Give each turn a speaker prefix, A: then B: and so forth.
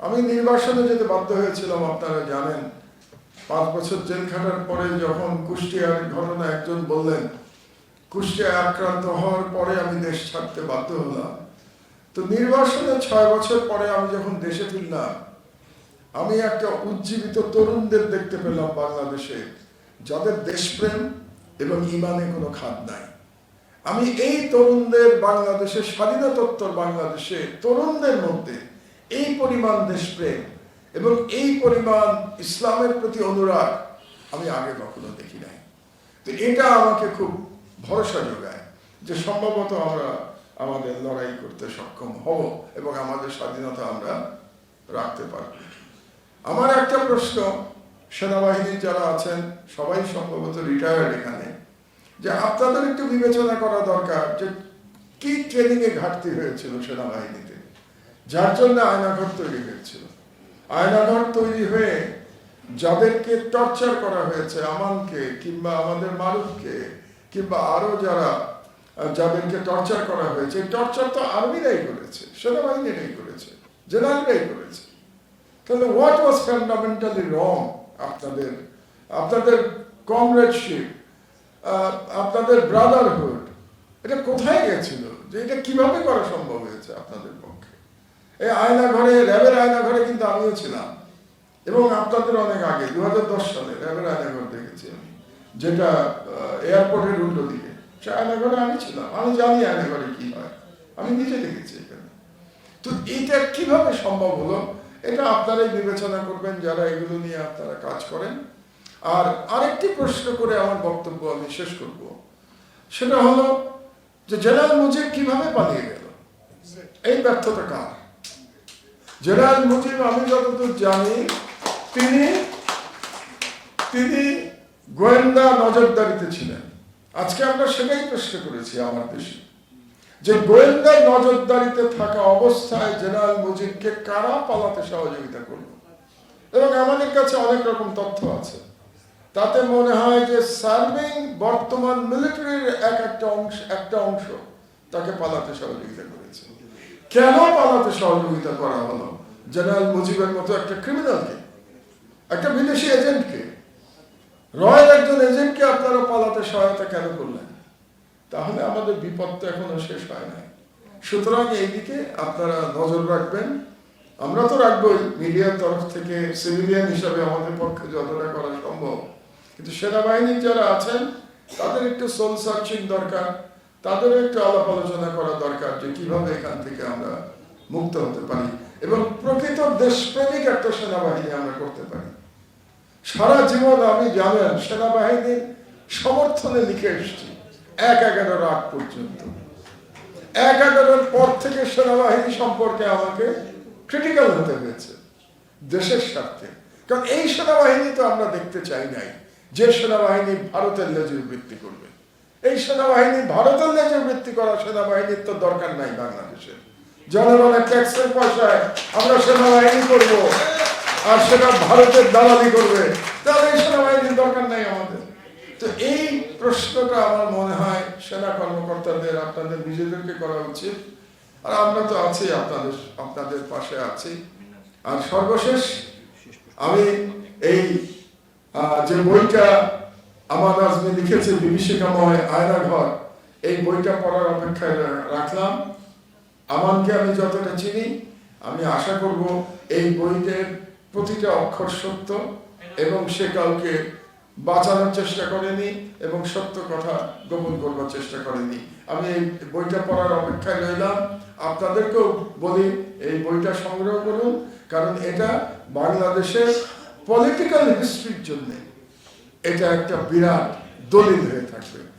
A: আমি নির্বাসনে যেতে বাধ্য হয়েছিলাম, আপনারা জানেন। পাঁচ বছর জেল খাটার পরে যখন কুষ্টিয়ার ঘটনা একজন বললেন, কুষ্টিয়ায় আক্রান্ত হওয়ার পরে আমি দেশ ছাড়তে বাধ্য হলাম। তো নির্বাসনে ছয় বছর পরে আমি যখন দেশে ফিরলাম, আমি একটা উজ্জীবিত তরুণদের দেখতে পেলাম বাংলাদেশে, যাদের দেশপ্রেম এবং ইমানে কোনো খাদ নাই। আমি এই তরুণদের বাংলাদেশে স্বাধীনতোত্তর বাংলাদেশে তরুণদের মধ্যে এই পরিমাণ দেশপ্রেম এবং এই পরিমাণ ইসলামের প্রতি অনুরাগ আমি আগে কখনো দেখি নাই। তো এটা আমাকে খুব ভরসা যোগায় যে সম্ভবত আমরা আমাদের লড়াই করতে সক্ষম হব এবং আমাদের স্বাধীনতা আমরা রাখতে পারব। আমার একটা প্রশ্ন, সেনাবাহিনীর যারা আছেন, সবাই সম্ভবত রিটায়ার্ড এখানে, যে আপনাদের একটু বিবেচনা করা দরকার যে কি ট্রেনিং এ ঘাটতি হয়েছিল সেনাবাহিনীতে? যার জন্য আয়নাঘর তৈরি হয়েছিল। আয়নাঘর তৈরি হয়ে যাদেরকে টর্চার করা হয়েছে, আমানকে কিংবা আমাদের মারুফকে কিংবা আরও যারা, যাদেরকে টর্চার করা হয়েছে, টর্চার তো আর্মিরাই করেছে, সেনাবাহিনীরাই করেছে, জেনারেলরাই করেছে। তাহলে হোয়াট ওয়াজ ফান্ডামেন্টালি রং আপনাদের আপনাদের কমরেডশিপ আপনাদের ব্রাদারহুড এটা কোথায় গেছিল? যে এটা কীভাবে করা সম্ভব হয়েছে আপনাদের পক্ষে? এই আয়না ঘরে র্যাবের আয়না ঘরে কিন্তু আমিও ছিলাম। এবং আপনাদের অনেক আগে দু হাজার দশ সালে র্যাবের আয়না ঘর দেখেছি আমি, যেটা এয়ারপোর্টের উল্টো দিকে সে আয়না ঘরে আমি ছিলাম। আমি জানি আয়না ঘরে কি হয়। আমি নিজে দেখেছি এখানে। তো এটা কীভাবে সম্ভব হলো? এটা আপনারাই বিবেচনা করবেন, যারা এগুলো নিয়ে আপনারা কাজ করেন। আর আরেকটি প্রশ্ন করে আমার বক্তব্য আমি শেষ করব। সেটা হলো যে জেনারেল মুজিব কীভাবে পালিয়ে গেল? এই ব্যর্থতা কার? জেনারেল মুজিব, আমি যতদূর জানি, তিনি তিনি গোয়েন্দা নজরদারিতে ছিলেন। আজকে আমরা সেটাই প্রশ্ন করেছি আমার দেশে। যে গোয়েন্দা নজরদারিতে থাকা অবস্থায় জেনারেল মুজিবকে কারা পালাতে সহযোগিতা করল? এবং আমাদের কাছে অনেক রকম তথ্য আছে। তাতে মনে হয় যে সার্ভিং বর্তমান মিলিটারির এক একটা অংশ একটা অংশ তাকে পালাতে সহযোগিতা করেছে। কেন পালাতে সহযোগিতা করা হলো? জেনারেল মুজিবের মতো একটা ক্রিমিনালকে একটা বিদেশি এজেন্টকে রয়ের একজন এজেন্টকে আপনারা পালাতে সহায়তা কেন করলেন? তাহলে আমাদের বিপদ তো এখনও শেষ হয় নাই। সুতরাং এইদিকে আপনারা নজর রাখবেন। আমরা তো রাখবোই, মিডিয়ার তরফ থেকে সিভিলিয়ান হিসাবে আমাদের পক্ষে যতটা করা সম্ভব। কিন্তু সেনাবাহিনীর যারা আছেন, তাদের একটু সোল সার্চিং দরকার। তাদেরও একটু আলাপ আলোচনা করা দরকার যে কীভাবে এখান থেকে আমরা মুক্ত হতে পারি এবং প্রকৃত দেশপ্রেমিক একটা সেনাবাহিনী আমরা করতে পারি। সারা জীবন আমি জানেন সেনাবাহিনীর সমর্থনে লিখে এসেছি, এক এগারোর আগ পর্যন্ত। এক এগারোর পর থেকে সেনাবাহিনী সম্পর্কে আমাকে ক্রিটিক্যাল হতে হয়েছে, দেশের স্বার্থে। কারণ এই সেনাবাহিনী তো আমরা দেখতে চাই নাই, যে সেনাবাহিনী ভারতের লেজুর বৃত্তি করবে। এই সেনাবাহিনী ভারতের লেজুর বৃত্তি করা সেনাবাহিনীর তো দরকার নাই বাংলাদেশের। জনগণের ট্যাক্সের পয়সায় আমরা সেনাবাহিনী করব, আর সেটা ভারতের দালালি করবে। তাহলে এই সেনাবাহিনীর দরকার নাই আমাদের। তো এই প্রশ্নটা আমার মনে হয় সেনা কর্মকর্তাদের, আপনাদের নিজেদেরকে করা উচিত। আর আমরা তো আছি আপনাদের আপনাদের পাশে আছি। আর সর্বশেষ আমি এই যে বইটা আমার আজমি লিখেছে বিভীষিকাময় আয়না ঘর। এই বইটা পড়ার অপেক্ষায় রাখলাম। আমানকে আমি যতটা চিনি, আমি আশা করব এই বইটার প্রতিটা অক্ষর সত্য এবং সে কাউকে বাঁচানোর চেষ্টা করেনি এবং সত্য কথা গোপন করবার চেষ্টা করেনি। আমি এই বইটা পড়ার অপেক্ষায় রইলাম। আপনাদেরকেও বলি, এই বইটা সংগ্রহ করুন, কারণ এটা বাংলাদেশের পলিটিক্যাল হিস্ট্রির জন্য। এটা একটা বিরাট দলিল হয়ে থাকবে।